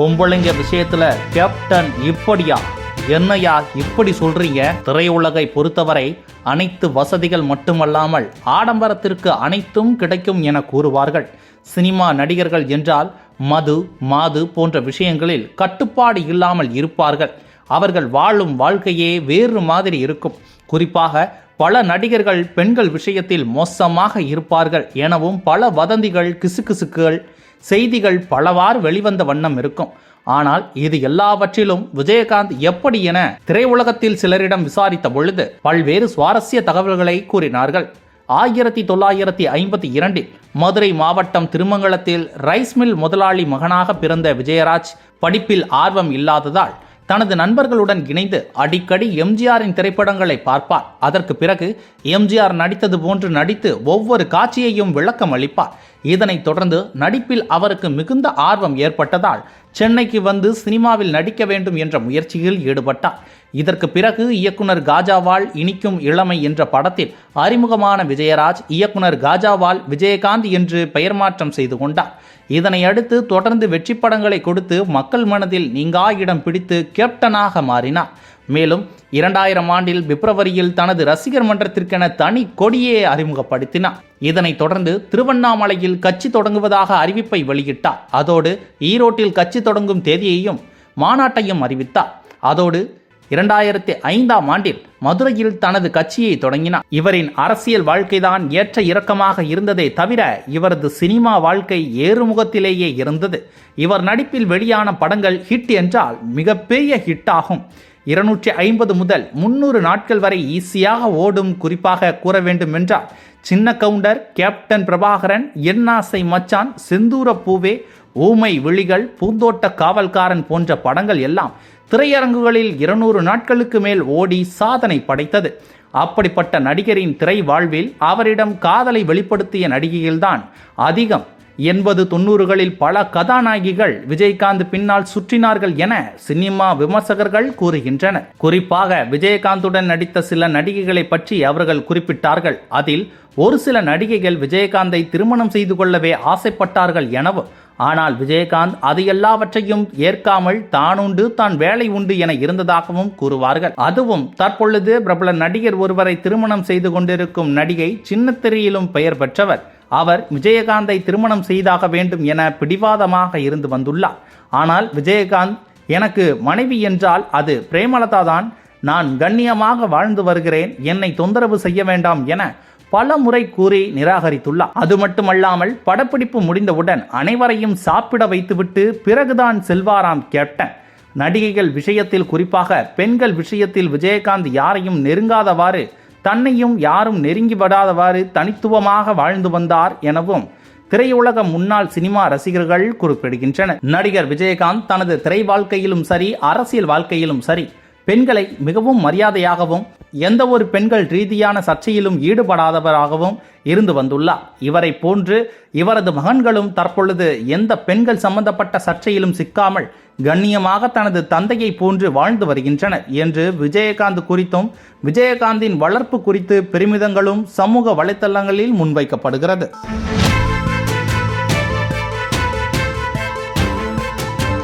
பொம்பளைங்க விஷயத்துல கேப்டன் இப்படியா? என்னையா இப்படி சொல்றீங்க? திரையுலகை பொறுத்தவரை அனைத்து வசதிகள் மட்டுமல்லாமல் ஆடம்பரத்திற்கு அனைத்தும் கிடைக்கும் என கூறுவார்கள். சினிமா நடிகர்கள் என்றால் மது மாது போன்ற விஷயங்களில் கட்டுப்பாடு இல்லாமல் இருப்பார்கள். அவர்கள் வாழும் வாழ்க்கையே வேறு மாதிரி இருக்கும். குறிப்பாக பல நடிகர்கள் பெண்கள் விஷயத்தில் மோசமாக இருப்பார்கள் எனவும் பல வதந்திகள் கிசுகிசுக்குகள் செய்திகள் பலவாறு வெளிவந்த வண்ணம் இருக்கும். ஆனால் இது எல்லாவற்றிலும் விஜயகாந்த் எப்படி என திரையுலகத்தில் சிலரிடம் விசாரித்த பொழுது பல்வேறு சுவாரஸ்ய தகவல்களை கூறினார்கள். ஆயிரத்தி தொள்ளாயிரத்தி ஐம்பத்தி இரண்டில் மதுரை மாவட்டம் திருமங்கலத்தில் ரைஸ் மில் முதலாளி மகனாக பிறந்த விஜயராஜ் படிப்பில் ஆர்வம் இல்லாததால் தனது நண்பர்களுடன் இணைந்து அடிக்கடி எம்ஜிஆரின் திரைப்படங்களை பார்ப்பார். அதற்கு பிறகு எம்ஜிஆர் நடித்தது போன்று நடித்து ஒவ்வொரு காட்சியையும் விளக்கம் அளிப்பார் இதனைத் தொடர்ந்து நடிப்பில் அவருக்கு மிகுந்த ஆர்வம் ஏற்பட்டதால் சென்னைக்கு வந்து சினிமாவில் நடிக்க வேண்டும் என்ற முயற்சியில் ஈடுபட்டார். இதற்கு பிறகு இயக்குனர் காஜாவால் இனிக்கும் இளமை என்ற படத்தில் அறிமுகமான விஜயராஜ் இயக்குனர் காஜாவால் விஜயகாந்த் என்று பெயர் மாற்றம் செய்து கொண்டார். இதனை அடுத்து தொடர்ந்து வெற்றி படங்களை கொடுத்து மக்கள் மனதில் நீங்கா இடம் பிடித்து கேப்டனாக மாறினார். மேலும் இரண்டாயிரம் ஆண்டில் பிப்ரவரியில் தனது ரசிகர் மன்றத்திற்கென தனி கொடியே அறிமுகப்படுத்தினார். இதனைத் தொடர்ந்து திருவண்ணாமலையில் கட்சி தொடங்குவதாக அறிவிப்பை வெளியிட்டார். அதோடு ஈரோட்டில் கட்சி தொடங்கும் தேதியையும் மாநாட்டையும் அறிவித்தார். அதோடு இரண்டாயிரத்தி ஐந்தாம் ஆண்டில் மதுரையில் தனது கட்சியை தொடங்கினார். இவரின் அரசியல் வாழ்க்கைதான் ஏற்ற இறக்கமாக இருந்ததை தவிர இவரது சினிமா வாழ்க்கை ஏறுமுகத்திலேயே இருந்தது. இவர் நடிப்பில் வெளியான படங்கள் ஹிட் என்றால் மிகப்பெரிய ஹிட் ஆகும் இருநூற்றி ஐம்பது முதல் முன்னூறு நாட்கள் வரை ஈஸியாக ஓடும் குறிப்பாக கூற வேண்டும் என்றால் சின்ன கவுண்டர் கேப்டன் பிரபாகரன் என்னாசை மச்சான் செந்தூர பூவே ஊமை விழிகள் பூந்தோட்ட காவல்காரன் போன்ற படங்கள் எல்லாம் திரையரங்குகளில் இருநூறு நாட்களுக்கு மேல் ஓடி சாதனை படைத்தது. அப்படிப்பட்ட நடிகரின் திரை வாழ்வில் அவரிடம் காதலை வெளிப்படுத்திய நடிகைகள்தான் அதிகம். எண்பது தொண்ணூறுகளில் பல கதாநாயகிகள் விஜயகாந்த் பின்னால் சுற்றினார்கள் என சினிமா விமர்சகர்கள் கூறுகின்றனர். குறிப்பாக விஜயகாந்துடன் நடித்த சில நடிகைகளை பற்றி அவர்கள் குறிப்பிட்டார்கள். அதில் ஒரு சில நடிகைகள் விஜயகாந்தை திருமணம் செய்து கொள்ளவே ஆசைப்பட்டார்கள் எனவும் ஆனால் விஜயகாந்த் அது எல்லாவற்றையும் ஏற்காமல் தானுண்டு தான் வேலை உண்டு என இருந்ததாகவும் கூறுவார்கள். அதுவும் தற்பொழுது பிரபல நடிகர் ஒருவரை திருமணம் செய்து கொண்டிருக்கும் நடிகை சின்னத்திரையிலும் பெயர் பெற்றவர். அவர் விஜயகாந்தை திருமணம் செய்தாக வேண்டும் என பிடிவாதமாக இருந்து வந்துள்ளார். ஆனால் விஜயகாந்த் எனக்கு மனைவி என்றால் அது பிரேமலதா தான். நான் கண்ணியமாக வாழ்ந்து வருகிறேன். என்னை தொந்தரவு செய்ய வேண்டாம் என பல முறை கூறி நிராகரித்துள்ளார். அது மட்டுமல்லாமல் படப்பிடிப்பு முடிந்தவுடன் அனைவரையும் சாப்பிட வைத்துவிட்டு பிறகுதான் செல்வாராம் கேப்டன். நடிகைகள் விஷயத்தில் குறிப்பாக பெண்கள் விஷயத்தில் விஜயகாந்த் யாரையும் நெருங்காதவாறு தன்னையும் யாரும் நெருங்கி விடாதவாறு தனித்துவமாக வாழ்ந்து வந்தார் எனவும் திரையுலக முன்னாள் சினிமா ரசிகர்கள் குறிப்பிடுகின்றனர். நடிகர் விஜயகாந்த் தனது திரை வாழ்க்கையிலும் சரி அரசியல் வாழ்க்கையிலும் சரி பெண்களை மிகவும் மரியாதையாகவும் எந்த ஒரு பெண்கள் ரீதியான சர்ச்சையிலும் ஈடுபடாதவராகவும் இருந்து வந்துள்ளார். இவரை போன்று இவரது மகன்களும் தற்பொழுது எந்த பெண்கள் சம்பந்தப்பட்ட சர்ச்சையிலும் சிக்காமல் கண்ணியமாக தனது தந்தையை போன்று வாழ்ந்து வருகின்றனர் என்று விஜயகாந்த் குறித்தும் விஜயகாந்தின் வளர்ப்பு குறித்து பெருமிதங்களும் சமூக வலைத்தளங்களில் முன்வைக்கப்படுகிறது.